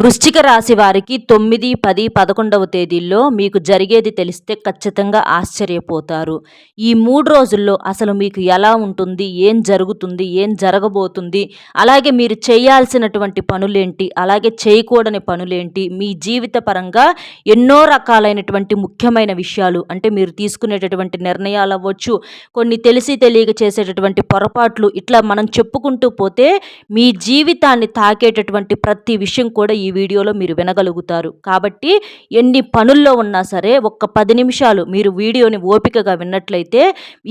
వృశ్చిక రాశి వారికి తొమ్మిది పది పదకొండవ తేదీల్లో మీకు జరిగేది తెలిస్తే ఖచ్చితంగా ఆశ్చర్యపోతారు. ఈ మూడు రోజుల్లో అసలు మీకు ఎలా ఉంటుంది? ఏం జరుగుతుంది? ఏం జరగబోతుంది? అలాగే మీరు చేయాల్సినటువంటి పనులేంటి? అలాగే చేయకూడని పనులేంటి? మీ జీవిత పరంగా ఎన్నో రకాలైనటువంటి ముఖ్యమైన విషయాలు అంటే మీరు తీసుకునేటటువంటి నిర్ణయాలు అవ్వచ్చు కొన్ని తెలిసి తెలియక చేసేటటువంటి పొరపాట్లు ఇట్లా మనం చెప్పుకుంటూ పోతే మీ జీవితాన్ని తాకేటటువంటి ప్రతి విషయం కూడా ఈ వీడియోలో మీరు వినగలుగుతారు. కాబట్టి ఎన్ని పనుల్లో ఉన్నా సరే ఒక్క పది నిమిషాలు మీరు వీడియోని ఓపికగా విన్నట్లయితే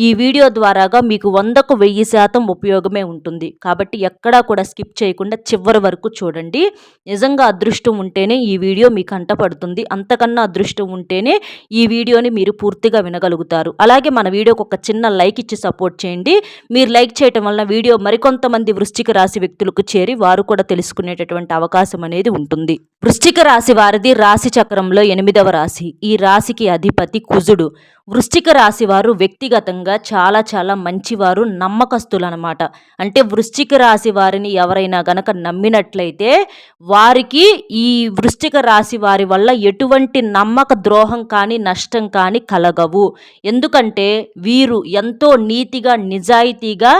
ఈ వీడియో ద్వారాగా మీకు వందకు వెయ్యి శాతం ఉపయోగమే ఉంటుంది. కాబట్టి ఎక్కడా కూడా స్కిప్ చేయకుండా చివరి వరకు చూడండి. నిజంగా అదృష్టం ఉంటేనే ఈ వీడియో మీకు అంటపడుతుంది అంతకన్నా అదృష్టం ఉంటేనే ఈ వీడియోని మీరు పూర్తిగా వినగలుగుతారు. అలాగే మన వీడియోకి ఒక చిన్న లైక్ ఇచ్చి సపోర్ట్ చేయండి. మీరు లైక్ చేయటం వలన వీడియో మరికొంతమంది వృశ్చిక రాశి వ్యక్తులకు చేరి వారు కూడా తెలుసుకునేటటువంటి అవకాశం అనేది ఉంటుంది. వృశ్చిక రాశి వారిది రాశి చక్రంలో ఎనిమిదవ రాశి. ఈ రాశికి అధిపతి కుజుడు. వృశ్చిక రాశి వారు వ్యక్తిగతంగా చాలా చాలా మంచివారు నమ్మకస్తులు అనమాట అంటే వృశ్చిక రాశి వారిని ఎవరైనా గనక నమ్మినట్లయితే వారికి ఈ వృశ్చిక రాశి వారి వల్ల ఎటువంటి నమ్మక ద్రోహం కానీ నష్టం కానీ కలగవు. ఎందుకంటే వీరు ఎంతో నీతిగా నిజాయితీగా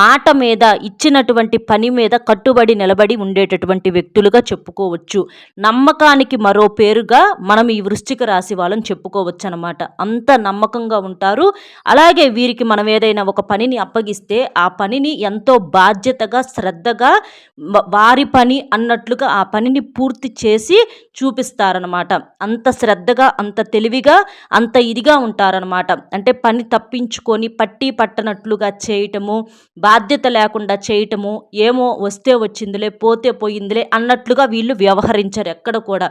మాట మీద ఇచ్చినటువంటి పని మీద కట్టుబడి నిలబడి ఉండేటటువంటి వ్యక్తులుగా చెప్పుకోవచ్చు. నమ్మకానికి మరో పేరుగా మనం ఈ వృశ్చిక రాశి వాళ్ళని చెప్పుకోవచ్చు అనమాట అంత నమ్మకంగా ఉంటారు. అలాగే వీరికి మనం ఏదైనా ఒక పనిని అప్పగిస్తే ఆ పనిని ఎంతో బాధ్యతగా శ్రద్ధగా వారి పని అన్నట్లుగా ఆ పనిని పూర్తి చేసి చూపిస్తారనమాట అంత శ్రద్ధగా అంత తెలివిగా అంత ఇదిగా ఉంటారనమాట అంటే పని తప్పించుకొని పట్టి పట్టనట్లుగా చేయటము బాధ్యత లేకుండా చేయటము ఏమో వస్తే వచ్చిందిలే పోతే పోయిందిలే అన్నట్లుగా వీళ్ళు వ్యవహరించారు ఎక్కడ కూడా.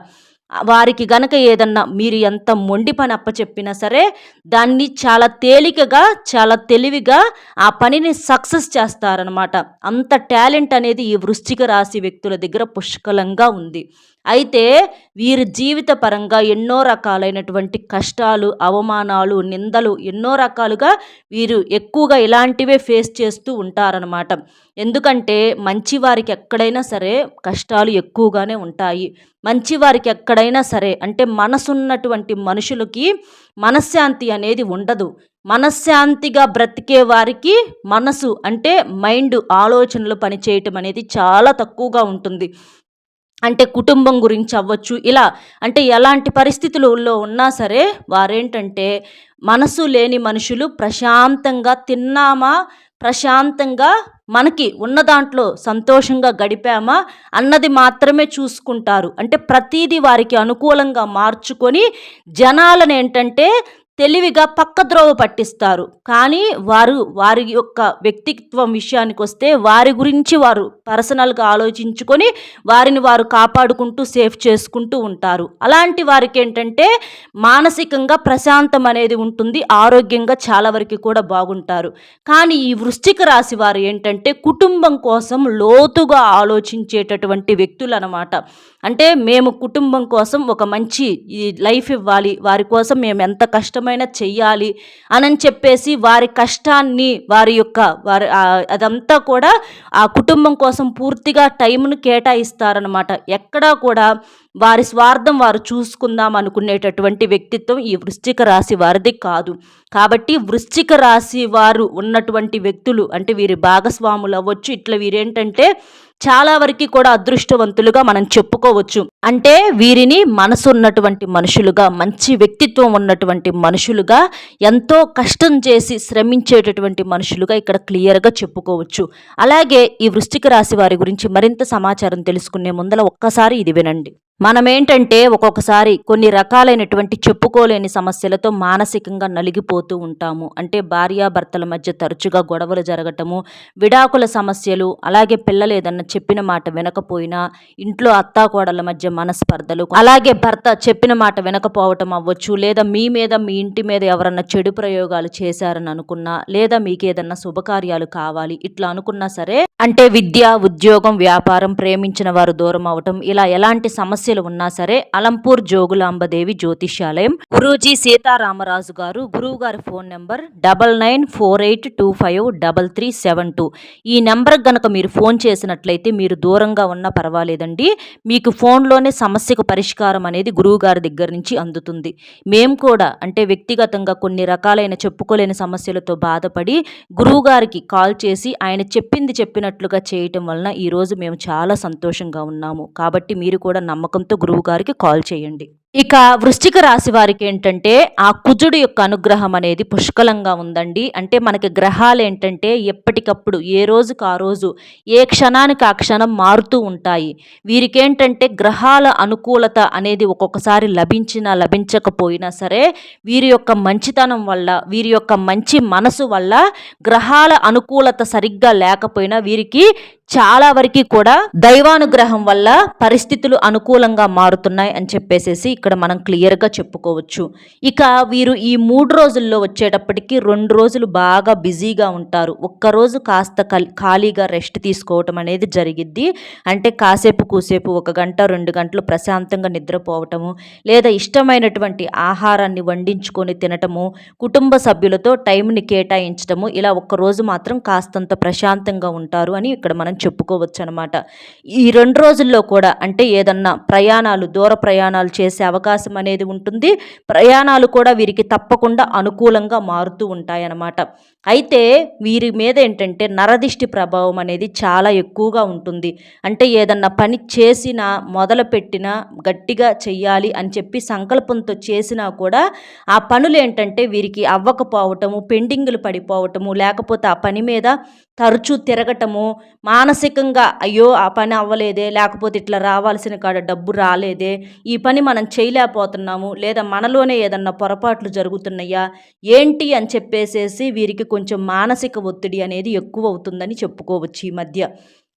వారికి గనక ఏదన్నా మీరు ఎంత మొండి పని అప్పచెప్పినా సరే దాన్ని చాలా తేలికగా చాలా తెలివిగా ఆ పనిని సక్సెస్ చేస్తారనమాట అంత టాలెంట్ అనేది ఈ వృశ్చిక రాశి వ్యక్తుల దగ్గర పుష్కలంగా ఉంది. అయితే వీరి జీవిత పరంగా ఎన్నో రకాలైనటువంటి కష్టాలు అవమానాలు నిందలు ఎన్నో రకాలుగా వీరు ఎక్కువగా ఇలాంటివే ఫేస్ చేస్తూ ఉంటారనమాట ఎందుకంటే మంచివారికి ఎక్కడైనా సరే కష్టాలు ఎక్కువగానే ఉంటాయి. మంచివారికి ఎక్కడైనా సరే అంటే మనసున్నటువంటి మనుషులకి మనశ్శాంతి అనేది ఉండదు. మనశ్శాంతిగా బ్రతికే వారికి మనసు అంటే మైండ్ ఆలోచనలు పనిచేయటం అనేది చాలా తక్కువగా ఉంటుంది. అంటే కుటుంబం గురించి అవ్వచ్చు ఇలా అంటే ఎలాంటి పరిస్థితులలో ఉన్నా సరే వారేంటంటే మనసు లేని మనుషులు ప్రశాంతంగా తిన్నామా ప్రశాంతంగా మనకి ఉన్న దాంట్లో సంతోషంగా గడిపామా అన్నది మాత్రమే చూసుకుంటారు. అంటే ప్రతీది వారికి అనుకూలంగా మార్చుకొని జనాలను ఏంటంటే తెలివిగా పక్కద్రోవ పట్టిస్తారు. కానీ వారు వారి యొక్క వ్యక్తిత్వం విషయానికి వస్తే వారి గురించి వారు పర్సనల్గా ఆలోచించుకొని వారిని వారు కాపాడుకుంటూ సేఫ్ చేసుకుంటూ ఉంటారు. అలాంటి వారికి ఏంటంటే మానసికంగా ప్రశాంతం అనేది ఉంటుంది ఆరోగ్యంగా చాలా వరకు కూడా బాగుంటారు. కానీ ఈ వృశ్చిక రాశి వారు ఏంటంటే కుటుంబం కోసం లోతుగా ఆలోచించేటటువంటి వ్యక్తులు అనమాట అంటే మేము కుటుంబం కోసం ఒక మంచి లైఫ్ ఇవ్వాలి వారి కోసం మేము ఎంత కష్టమైనా చెయ్యాలి అని చెప్పేసి వారి కష్టాన్ని వారి యొక్క వారి అదంతా కూడా ఆ కుటుంబం కోసం పూర్తిగా టైంను కేటాయిస్తారనమాట ఎక్కడా కూడా వారి స్వార్థం వారు చూసుకుందాం అనుకునేటటువంటి వ్యక్తిత్వం ఈ వృశ్చిక రాశి వారిది కాదు. కాబట్టి వృశ్చిక రాశి వారు ఉన్నటువంటి వ్యక్తులు అంటే వీరి భాగస్వాములు అవ్వచ్చు ఇట్లా వీరేంటంటే చాలా వరకు కూడా అదృష్టవంతులుగా మనం చెప్పుకోవచ్చు. అంటే వీరిని మనసు ఉన్నటువంటి మనుషులుగా మంచి వ్యక్తిత్వం ఉన్నటువంటి మనుషులుగా ఎంతో కష్టం చేసి శ్రమించేటటువంటి మనుషులుగా ఇక్కడ క్లియర్గా చెప్పుకోవచ్చు. అలాగే ఈ వృశ్చిక రాశి వారి గురించి మరింత సమాచారం తెలుసుకునే ముందల ఒక్కసారి ఇది వినండి. మనమేంటంటే ఒక్కొక్కసారి కొన్ని రకాలైనటువంటి చెప్పుకోలేని సమస్యలతో మానసికంగా నలిగిపోతూ ఉంటాము. అంటే భార్యాభర్తల మధ్య తరచుగా గొడవలు జరగటము విడాకుల సమస్యలు అలాగే పిల్లలు ఏదన్నా చెప్పిన మాట వినకపోయినా ఇంట్లో అత్తాకోడల మధ్య మనస్పర్ధలు అలాగే భర్త చెప్పిన మాట వినకపోవటం అవ్వచ్చు లేదా మీ మీద మీ ఇంటి మీద ఎవరన్నా చెడు ప్రయోగాలు చేశారని అనుకున్నా లేదా మీకేదన్నా శుభకార్యాలు కావాలి ఇట్లా అనుకున్నా సరే అంటే విద్య ఉద్యోగం వ్యాపారం ప్రేమించిన వారు దూరం అవటం ఇలా ఎలాంటి సమస్య సమస్యలు ఉన్నా సరే అలంపూర్ జోగులాంబదేవి జ్యోతిష్యాలయం. గురూజీ సీతారామరాజు గారు గురువు గారి phone number double nine four eight two five double three seven two. ఈ నెంబర్కి గనక మీరు ఫోన్ చేసినట్లయితే మీరు దూరంగా ఉన్నా పర్వాలేదండి. మీకు ఫోన్లోనే సమస్యకు పరిష్కారం అనేది గురువు గారి దగ్గర నుంచి అందుతుంది. మేము కూడా అంటే వ్యక్తిగతంగా కొన్ని రకాలైన చెప్పుకోలేని సమస్యలతో బాధపడి గురువుగారికి కాల్ చేసి ఆయన చెప్పింది చెప్పినట్లుగా చేయటం వలన ఈరోజు మేము చాలా సంతోషంగా ఉన్నాము. కాబట్టి మీరు కూడా నమ్మకం నమ్మకంతో గురువుగారికి కాల్ చేయండి. ఇక వృశ్చిక రాశి వారికి ఏంటంటే ఆ కుజుడు యొక్క అనుగ్రహం అనేది పుష్కలంగా ఉందండి. అంటే మనకి గ్రహాలు ఏంటంటే ఎప్పటికప్పుడు ఏ రోజుకు ఆ రోజు ఏ క్షణానికి ఆ క్షణం మారుతూ ఉంటాయి. వీరికి ఏంటంటే గ్రహాల అనుకూలత అనేది ఒక్కొక్కసారి లభించినా లభించకపోయినా సరే వీరి యొక్క మంచితనం వల్ల వీరి యొక్క మంచి మనసు వల్ల గ్రహాల అనుకూలత సరిగ్గా లేకపోయినా వీరికి చాలా వరకు కూడా దైవానుగ్రహం వల్ల పరిస్థితులు అనుకూలంగా మారుతున్నాయి అని చెప్పేసేసి ఇక్కడ మనం క్లియర్గా చెప్పుకోవచ్చు. ఇక వీరు ఈ మూడు రోజుల్లో వచ్చేటప్పటికి రెండు రోజులు బాగా బిజీగా ఉంటారు. ఒక్కరోజు కాస్త ఖాళీగా రెస్ట్ తీసుకోవటం అనేది జరిగిద్ది. అంటే కాసేపు కూసేపు ఒక గంట రెండు గంటలు ప్రశాంతంగా నిద్రపోవటము లేదా ఇష్టమైనటువంటి ఆహారాన్ని వండించుకొని తినటము కుటుంబ సభ్యులతో టైంని కేటాయించటము ఇలా ఒక్కరోజు మాత్రం కాస్తంత ప్రశాంతంగా ఉంటారు అని ఇక్కడ మనం చెప్పుకోవచ్చు అనమాట ఈ రెండు రోజుల్లో కూడా అంటే ఏదన్నా ప్రయాణాలు దూర ప్రయాణాలు చేసే అవకాశం అనేది ఉంటుంది. ప్రయాణాలు కూడా వీరికి తప్పకుండా అనుకూలంగా మారుతూ ఉంటాయన్నమాట అయితే వీరి మీద ఏంటంటే నరదిష్టి ప్రభావం అనేది చాలా ఎక్కువగా ఉంటుంది. అంటే ఏదన్నా పని చేసినా మొదలుపెట్టినా గట్టిగా చెయ్యాలి అని చెప్పి సంకల్పంతో చేసినా కూడా ఆ పనులు ఏంటంటే వీరికి అవ్వకపోవటము పెండింగులు పడిపోవటము లేకపోతే ఆ పని మీద తరచూ తిరగటము మానసికంగా అయ్యో ఆ పని అవ్వలేదే లేకపోతే ఇట్లా రావాల్సిన కాడ డబ్బు రాలేదే ఈ పని మనం చేయలేకపోతున్నాము లేదా మనలోనే ఏదన్నా పొరపాట్లు జరుగుతున్నాయా ఏంటి అని చెప్పేసేసి వీరికి కొంచెం మానసిక ఒత్తిడి అనేది ఎక్కువ అవుతుందని చెప్పుకోవచ్చు ఈ మధ్య.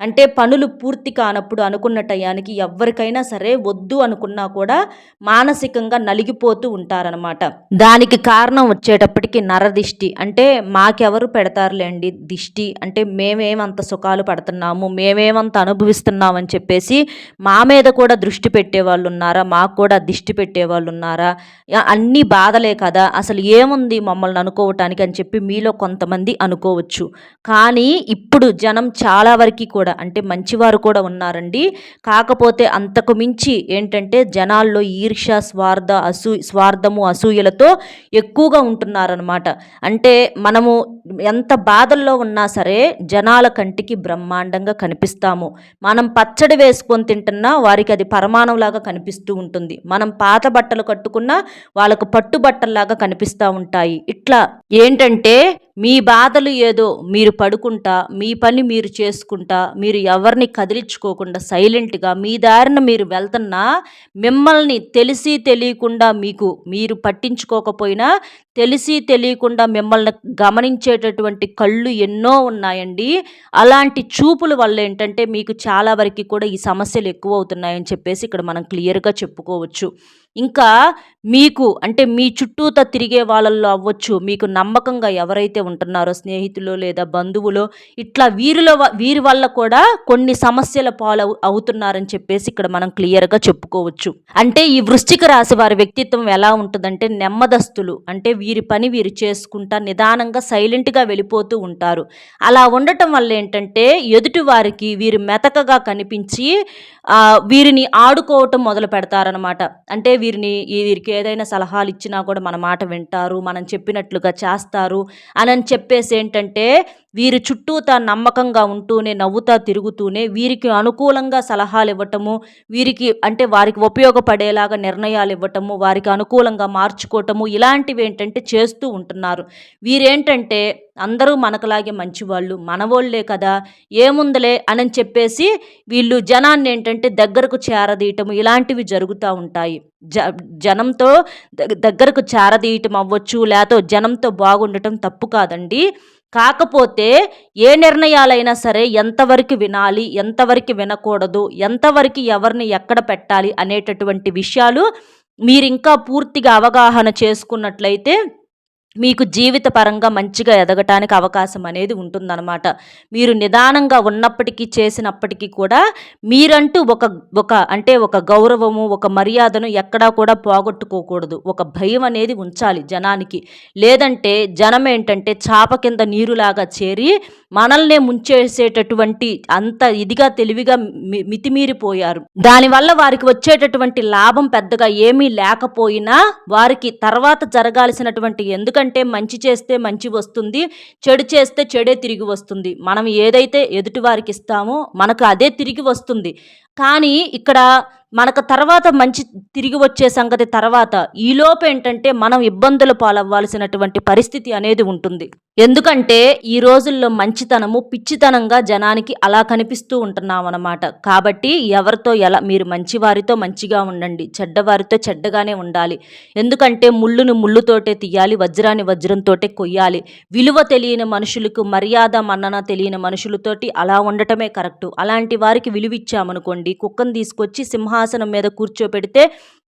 అంటే పనులు పూర్తి కానప్పుడు అనుకున్న టయానికి ఎవరికైనా సరే వద్దు అనుకున్నా కూడా మానసికంగా నలిగిపోతూ ఉంటారనమాట దానికి కారణం వచ్చేటప్పటికి నరదిష్టి. అంటే మాకెవరు పెడతారులేండి దిష్టి. అంటే మేమేమంత సుఖాలు పడుతున్నాము? మేమేమంత అనుభవిస్తున్నామని చెప్పేసి మా మీద కూడా దృష్టి పెట్టేవాళ్ళు ఉన్నారా? మాకు కూడా దిష్టి పెట్టేవాళ్ళు ఉన్నారా? అన్నీ బాధలే కదా. అసలు ఏముంది మమ్మల్ని అనుకోవటానికి అని చెప్పి మీలో కొంతమంది అనుకోవచ్చు. కానీ ఇప్పుడు జనం చాలా వరకు కూడా కూడా అంటే మంచివారు కూడా ఉన్నారండి. కాకపోతే అంతకు మించి ఏంటంటే జనాల్లో ఈర్ష స్వార్థ అసూ స్వార్థము అసూయలతో ఎక్కువగా ఉంటున్నారనమాట అంటే మనము ఎంత బాధల్లో ఉన్నా సరే జనాల కంటికి బ్రహ్మాండంగా కనిపిస్తాము. మనం పచ్చడి వేసుకొని తింటున్నా వారికి అది పరమాణంలాగా కనిపిస్తూ ఉంటుంది. మనం పాత బట్టలు కట్టుకున్నా వాళ్ళకు పట్టుబట్టల్లాగా కనిపిస్తూ ఉంటాయి. ఇట్లా ఏంటంటే మీ బాధలు ఏదో మీరు పడుకుంటా మీ పని మీరు చేసుకుంటా మీరు ఎవరిని కదిలించుకోకుండా సైలెంట్గా మీ దారిన మీరు వెళ్తున్నా మిమ్మల్ని తెలిసి తెలియకుండా మీకు మీరు పట్టించుకోకపోయినా తెలిసి తెలియకుండా మిమ్మల్ని గమనించేటటువంటి కళ్ళు ఎన్నో ఉన్నాయండి. అలాంటి చూపుల వల్ల ఏంటంటే మీకు చాలా వరకు కూడా ఈ సమస్యలు ఎక్కువ అవుతున్నాయని చెప్పేసి ఇక్కడ మనం క్లియర్గా చెప్పుకోవచ్చు. ఇంకా మీకు అంటే మీ చుట్టూత తిరిగే వాళ్ళల్లో అవ్వచ్చు. మీకు నమ్మకంగా ఎవరైతే ఉంటున్నారో స్నేహితులు లేదా బంధువులు ఇట్లా వీరిలో వీరి వల్ల కూడా కొన్ని సమస్యల పాలు అవుతున్నారని చెప్పేసి ఇక్కడ మనం క్లియర్గా చెప్పుకోవచ్చు. అంటే ఈ వృశ్చిక రాశి వారి వ్యక్తిత్వం ఎలా ఉంటుందంటే నెమ్మదస్తులు. అంటే వీరి పని వీరు చేసుకుంటా నిదానంగా సైలెంట్గా వెళ్ళిపోతూ ఉంటారు. అలా ఉండటం వల్ల ఏంటంటే ఎదుటి వారికి వీరు మెతకగా కనిపించి వీరిని ఆడుకోవటం మొదలు పెడతారనమాట అంటే వీరిని వీరికి ఏదైనా సలహాలు ఇచ్చినా కూడా మన మాట వింటారు మనం చెప్పినట్లుగా చేస్తారు అని చెప్పేసి ఏంటంటే వీరి చుట్టూతా నమ్మకంగా ఉంటూనే నవ్వుతా తిరుగుతూనే వీరికి అనుకూలంగా సలహాలు ఇవ్వటము వీరికి అంటే వారికి ఉపయోగపడేలాగా నిర్ణయాలు ఇవ్వటము వారికి అనుకూలంగా మార్చుకోవటము ఇలాంటివి ఏంటంటే చేస్తూ ఉంటున్నారు. వీరేంటంటే అందరూ మనకులాగే మంచివాళ్ళు మనవోళ్ళే కదా ఏముందలే అని చెప్పేసి వీళ్ళు జనాన్ని ఏంటంటే దగ్గరకు చేరదీయటము ఇలాంటివి జరుగుతూ ఉంటాయి. జ జనంతో దగ్గరకు చేరదీయటం అవ్వచ్చు లేకపోతే జనంతో బాగుండటం తప్పు కాదండి. కాకపోతే ఏ నిర్ణయాలైనా సరే ఎంతవరకు వినాలి ఎంతవరకు వినకూడదు ఎంతవరకు ఎవరిని ఎక్కడ పెట్టాలి అనేటటువంటి విషయాలు మీరు ఇంకా పూర్తిగా అవగాహన చేసుకున్నట్లయితే మీకు జీవిత పరంగా మంచిగా ఎదగటానికి అవకాశం అనేది ఉంటుందన్నమాట. మీరు నిదానంగా ఉన్నప్పటికీ చేసినప్పటికీ కూడా మీరంటూ ఒక ఒక అంటే ఒక గౌరవము ఒక మర్యాదను ఎక్కడా కూడా పోగొట్టుకోకూడదు. ఒక భయం అనేది ఉంచాలి జనానికి. లేదంటే జనం ఏంటంటే చాప కింద నీరులాగా చేరి మనల్నే ముంచేసేటటువంటి అంత ఇదిగా తెలివిగా మితిమీరిపోయారు. దానివల్ల వారికి వచ్చేటటువంటి లాభం పెద్దగా ఏమీ లేకపోయినా వారికి తర్వాత జరగాల్సినటువంటి ఎందుకంటే మంచి చేస్తే మంచి వస్తుంది చెడు చేస్తే చెడే తిరిగి వస్తుంది. మనం ఏదైతే ఎదుటి వారికి ఇస్తామో మనకు అదే తిరిగి వస్తుంది. కానీ ఇక్కడ మనకు తర్వాత మంచి తిరిగి వచ్చే సంగతి తర్వాత ఈలోపు ఏంటంటే మనం ఇబ్బందులు పాలవ్వాల్సినటువంటి పరిస్థితి అనేది ఉంటుంది. ఎందుకంటే ఈ రోజుల్లో మంచితనము పిచ్చితనంగా జనానికి అలా కనిపిస్తూ ఉంటున్నాం అనమాట కాబట్టి ఎవరితో ఎలా మీరు మంచివారితో మంచిగా ఉండండి చెడ్డవారితో చెడ్డగానే ఉండాలి. ఎందుకంటే ముళ్ళును ముళ్ళుతోటే తీయాలి వజ్రాన్ని వజ్రంతోటే కొయ్యాలి. విలువ తెలియని మనుషులకు మర్యాద మన్నన తెలియని మనుషులతోటి అలా ఉండటమే కరెక్టు. అలాంటి వారికి విలువ ఇచ్చామనుకోండి కుక్కను తీసుకొచ్చి సింహాసనం మీద కూర్చోపెడితే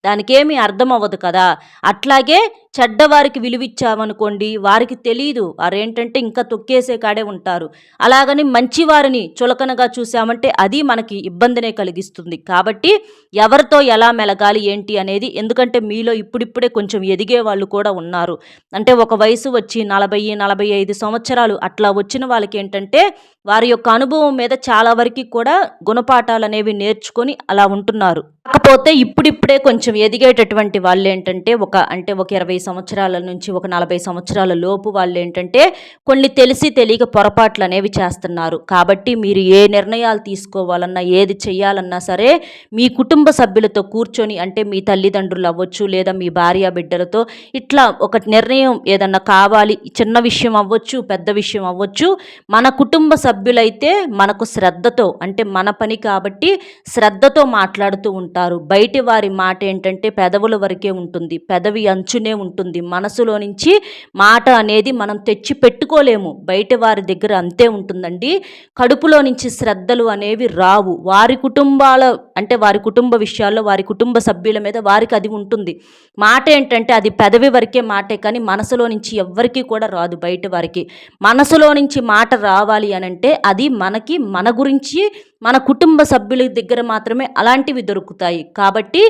దానికేమీ అర్థం అవ్వదు కదా. అట్లాగే చెడ్డవారికి విలువిచ్చామనుకోండి వారికి తెలియదు వారేంటంటే ఇంకా తొక్కేసే కాడే ఉంటారు. అలాగని మంచివారిని చులకనగా చూసామంటే అది మనకి ఇబ్బందినే కలిగిస్తుంది. కాబట్టి ఎవరితో ఎలా మెలగాలి ఏంటి అనేది ఎందుకంటే మీలో ఇప్పుడిప్పుడే కొంచెం ఎదిగే వాళ్ళు కూడా ఉన్నారు. అంటే ఒక వయసు వచ్చి నలభై నలభై ఐదు సంవత్సరాలు అట్లా వచ్చిన వాళ్ళకి ఏంటంటే వారి యొక్క అనుభవం మీద చాలా వరకు కూడా గుణపాఠాలు అనేవి నేర్చుకొని అలా ఉంటున్నారు. కాకపోతే ఇప్పుడిప్పుడే కొంచెం ఎదిగేటటువంటి వాళ్ళు ఏంటంటే ఒక అంటే ఒక ఇరవై సంవత్సరాల నుంచి ఒక నలభై సంవత్సరాల లోపు వాళ్ళు ఏంటంటే కొన్ని తెలిసి తెలియక పొరపాట్లు అనేవి చేస్తున్నారు. కాబట్టి మీరు ఏ నిర్ణయాలు తీసుకోవాలన్నా ఏది చేయాలన్నా సరే మీ కుటుంబ సభ్యులతో కూర్చొని అంటే మీ తల్లిదండ్రులు అవ్వచ్చు లేదా మీ భార్య బిడ్డలతో ఇట్లా ఒక నిర్ణయం ఏదన్నా కావాలి చిన్న విషయం అవ్వచ్చు పెద్ద విషయం అవ్వచ్చు మన కుటుంబ సభ్యులైతే మనకు శ్రద్ధతో అంటే మన పని కాబట్టి శ్రద్ధతో మాట్లాడుతూ ఉంటారు. బయటి వారి మాట ఏంటంటే పెదవుల వరకే ఉంటుంది పెదవి అంచునే ఉంటుంది. మనసులో నుంచి మాట అనేది మనం తెచ్చి పెట్టుకోలేము. బయట వారి దగ్గర అంతే ఉంటుందండి. కడుపులో నుంచి శ్రద్ధలు అనేవి రావు. వారి కుటుంబాల అంటే వారి కుటుంబ విషయాల్లో వారి కుటుంబ సభ్యుల మీద వారికి అది ఉంటుంది. మాట ఏంటంటే అది పెదవి వరకే మాటే కానీ మనసులో నుంచి ఎవ్వరికీ కూడా రాదు బయట వారికి. మనసులో నుంచి మాట రావాలి అని అంటే అది మనకి మన గురించి మన కుటుంబ సభ్యుల దగ్గర మాత్రమే అలాంటివి దొరుకుతాయి. కాబట్టి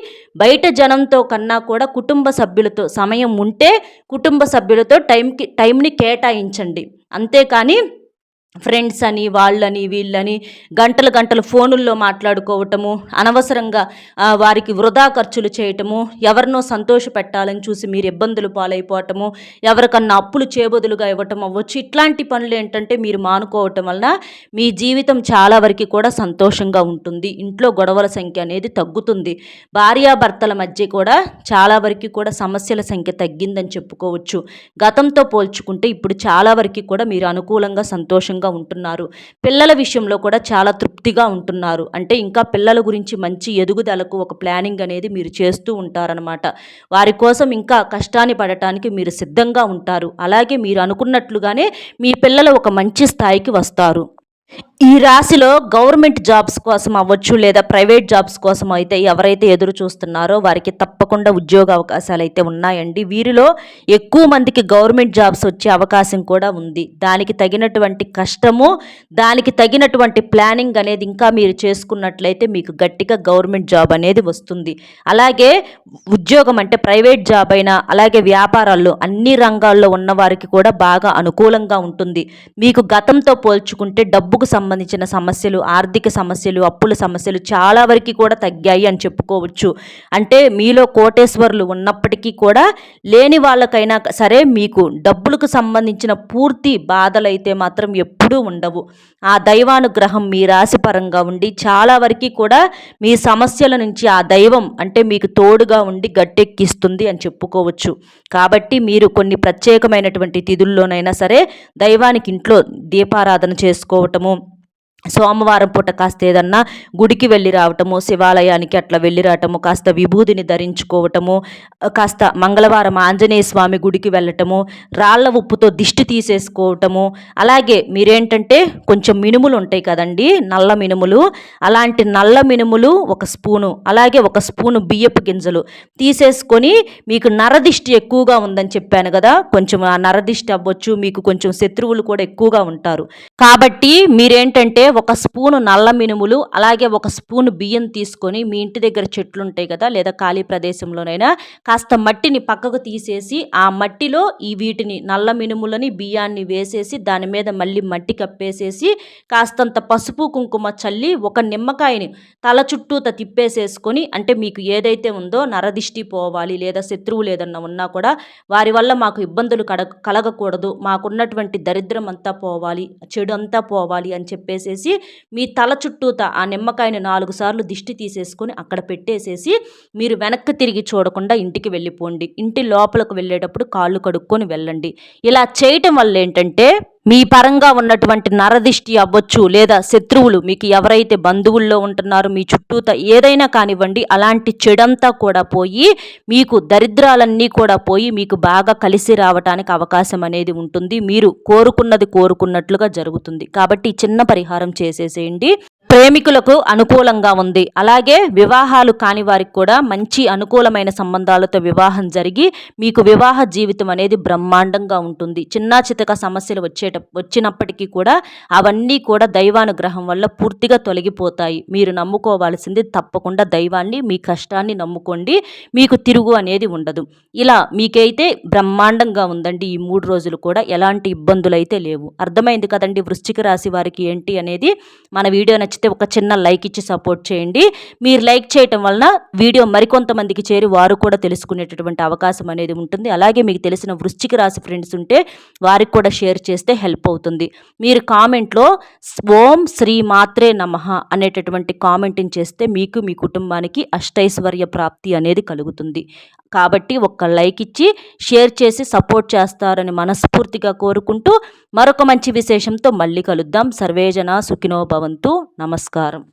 బయట జనంతో కన్నా కూడా కుటుంబ సభ్యులతో సమయం ఉంటే కుటుంబ సభ్యులతో టైంకి టైంని కేటాయించండి. అంతేకాని ఫ్రెండ్స్ అని వాళ్ళని వీళ్ళని గంటలు గంటలు ఫోనుల్లో మాట్లాడుకోవటము అనవసరంగా వారికి వృధా ఖర్చులు చేయటము ఎవరినో సంతోష పెట్టాలని చూసి మీరు ఇబ్బందులు పాలైపోవటము ఎవరికన్నా అప్పులు చేబదులుగా ఇవ్వటం అవ్వచ్చు. ఇట్లాంటి పనులు ఏంటంటే మీరు మానుకోవటం వలన మీ జీవితం చాలా వరకు కూడా సంతోషంగా ఉంటుంది. ఇంట్లో గొడవల సంఖ్య అనేది తగ్గుతుంది. భార్యాభర్తల మధ్య కూడా చాలా వరకు కూడా సమస్యల సంఖ్య తగ్గిందని చెప్పుకోవచ్చు. గతంతో పోల్చుకుంటే ఇప్పుడు చాలా వరకు కూడా మీరు అనుకూలంగా సంతోషంగా సంతోషంగా ఉంటున్నారు. పిల్లల విషయంలో కూడా చాలా తృప్తిగా ఉంటున్నారు. అంటే ఇంకా పిల్లల గురించి మంచి ఎదుగుదలకు ఒక ప్లానింగ్ అనేది మీరు చేస్తూ ఉంటారనమాట వారి కోసం ఇంకా కష్టాన్ని పడటానికి మీరు సిద్ధంగా ఉంటారు. అలాగే మీరు అనుకున్నట్లుగానే మీ పిల్లలు ఒక మంచి స్థాయికి వస్తారు. ఈ రాశిలో గవర్నమెంట్ జాబ్స్ కోసం అవ్వచ్చు లేదా ప్రైవేట్ జాబ్స్ కోసం అయితే ఎవరైతే ఎదురు చూస్తున్నారో వారికి తప్పకుండా ఉద్యోగ అవకాశాలు అయితే ఉన్నాయండి. వీరిలో ఎక్కువ మందికి గవర్నమెంట్ జాబ్స్ వచ్చే అవకాశం కూడా ఉంది. దానికి తగినటువంటి కష్టము దానికి తగినటువంటి ప్లానింగ్ అనేది ఇంకా మీరు చేసుకున్నట్లయితే మీకు గట్టిగా గవర్నమెంట్ జాబ్ అనేది వస్తుంది. అలాగే ఉద్యోగం అంటే ప్రైవేట్ జాబ్ అయినా అలాగే వ్యాపారాల్లో అన్ని రంగాల్లో ఉన్న వారికి కూడా బాగా అనుకూలంగా ఉంటుంది. మీకు గతంతో పోల్చుకుంటే డబ్బు డబ్బుకు సంబంధించిన సమస్యలు ఆర్థిక సమస్యలు అప్పుల సమస్యలు చాలా వరకు కూడా తగ్గాయి అని చెప్పుకోవచ్చు. అంటే మీలో కోటేశ్వర్లు ఉన్నప్పటికీ కూడా లేని వాళ్ళకైనా సరే మీకు డబ్బులకు సంబంధించిన పూర్తి బాధలైతే మాత్రం ఎప్పుడూ ఉండవు. ఆ దైవానుగ్రహం మీ రాశి పరంగా ఉండి చాలా వరకు కూడా మీ సమస్యల నుంచి ఆ దైవం అంటే మీకు తోడుగా ఉండి గట్టెక్కిస్తుంది అని చెప్పుకోవచ్చు. కాబట్టి మీరు కొన్ని ప్రత్యేకమైనటువంటి తిథుల్లోనైనా సరే దైవానికి ఇంట్లో దీపారాధన చేసుకోవటము 뭐 సోమవారం పూట కాస్త ఏదన్నా గుడికి వెళ్ళి రావటము శివాలయానికి అట్లా వెళ్ళి రావటము కాస్త విభూదిని ధరించుకోవటము కాస్త మంగళవారం ఆంజనేయ స్వామి గుడికి వెళ్ళటము రాళ్ళ ఉప్పుతో దిష్టి తీసేసుకోవటము అలాగే మీరేంటంటే కొంచెం మినుములు ఉంటాయి కదండి నల్ల మినుములు అలాంటి నల్ల మినుములు ఒక స్పూను అలాగే ఒక స్పూను బియ్యపు గింజలు తీసేసుకొని మీకు నరదిష్టి ఎక్కువగా ఉందని చెప్పాను కదా కొంచెం ఆ నరదిష్టి అవ్వచ్చు మీకు కొంచెం శత్రువులు కూడా ఎక్కువగా ఉంటారు. కాబట్టి మీరేంటంటే ఒక స్పూను నల్ల మినుములు అలాగే ఒక స్పూను బియ్యం తీసుకొని మీ ఇంటి దగ్గర చెట్లు ఉంటాయి కదా లేదా ఖాళీ ప్రదేశంలోనైనా కాస్త మట్టిని పక్కకు తీసేసి ఆ మట్టిలో ఈ వీటిని నల్ల మినుములని బియ్యాన్ని వేసేసి దాని మీద మళ్ళీ మట్టి కప్పేసేసి కాస్తంత పసుపు కుంకుమ చల్లి ఒక నిమ్మకాయని తల చుట్టూత తిప్పేసేసుకొని అంటే మీకు ఏదైతే ఉందో నరదిష్టి పోవాలి లేదా శత్రువులు ఏదన్నా ఉన్నా కూడా వారి వల్ల మాకు ఇబ్బందులు కడ కలగకూడదు. మాకున్నటువంటి దరిద్రం అంతా పోవాలి చెడు అంతా పోవాలి అని చెప్పేసేసి మీ తల చుట్టూత ఆ నిమ్మకాయని నాలుగు సార్లు దిష్టి తీసేసుకొని అక్కడ పెట్టేసేసి మీరు వెనక్కి తిరిగి చూడకుండా ఇంటికి వెళ్ళిపోండి. ఇంటి లోపలకు వెళ్ళేటప్పుడు కాళ్ళు కడుక్కొని వెళ్ళండి. ఇలా చేయటం వల్ల ఏంటంటే మీ పరంగా ఉన్నటువంటి నరదిష్టి అవ్వచ్చు లేదా శత్రువులు మీకు ఎవరైతే బంధువుల్లో ఉంటున్నారో మీ చుట్టూత ఏదైనా కానివ్వండి అలాంటి చెడంతా కూడా పోయి మీకు దరిద్రాలన్నీ కూడా పోయి మీకు బాగా కలిసి రావటానికి అవకాశం అనేది ఉంటుంది. మీరు కోరుకున్నది కోరుకున్నట్లుగా జరుగుతుంది. కాబట్టి చిన్న పరిహారం చేసేసేయండి. ప్రేమికులకు అనుకూలంగా ఉంది. అలాగే వివాహాలు కాని వారికి కూడా మంచి అనుకూలమైన సంబంధాలతో వివాహం జరిగి మీకు వివాహ జీవితం అనేది బ్రహ్మాండంగా ఉంటుంది. చిన్న చితక సమస్యలు వచ్చేట వచ్చినప్పటికీ కూడా అవన్నీ కూడా దైవానుగ్రహం వల్ల పూర్తిగా తొలగిపోతాయి. మీరు నమ్ముకోవాల్సింది తప్పకుండా దైవాన్ని మీ కష్టాన్ని నమ్ముకోండి. మీకు తిరుగు అనేది ఉండదు. ఇలా మీకైతే బ్రహ్మాండంగా ఉందండి ఈ మూడు రోజులు కూడా. ఎలాంటి ఇబ్బందులు అయితే లేవు. అర్థమైంది కదండి? వృశ్చిక రాశి వారికి ఏంటి అనేది మన వీడియో నచ్చి నచ్చితే ఒక చిన్న లైక్ ఇచ్చి సపోర్ట్ చేయండి. మీరు లైక్ చేయటం వలన వీడియో మరికొంతమందికి చేరి వారు కూడా తెలుసుకునేటటువంటి అవకాశం అనేది ఉంటుంది. అలాగే మీకు తెలిసిన వృశ్చిక రాశి ఫ్రెండ్స్ ఉంటే వారికి కూడా షేర్ చేస్తే హెల్ప్ అవుతుంది. మీరు కామెంట్లో ఓం శ్రీ మాత్రే నమ అనేటటువంటి కామెంటింగ్ చేస్తే మీకు మీ కుటుంబానికి అష్టైశ్వర్య ప్రాప్తి అనేది కలుగుతుంది. కాబట్టి ఒక్క లైక్ ఇచ్చి షేర్ చేసి సపోర్ట్ చేస్తారని మనస్ఫూర్తిగా కోరుకుంటూ మరొక మంచి విశేషంతో మళ్ళీ కలుద్దాం. సర్వేజన సుఖినో భవంతు. నమస్కారం.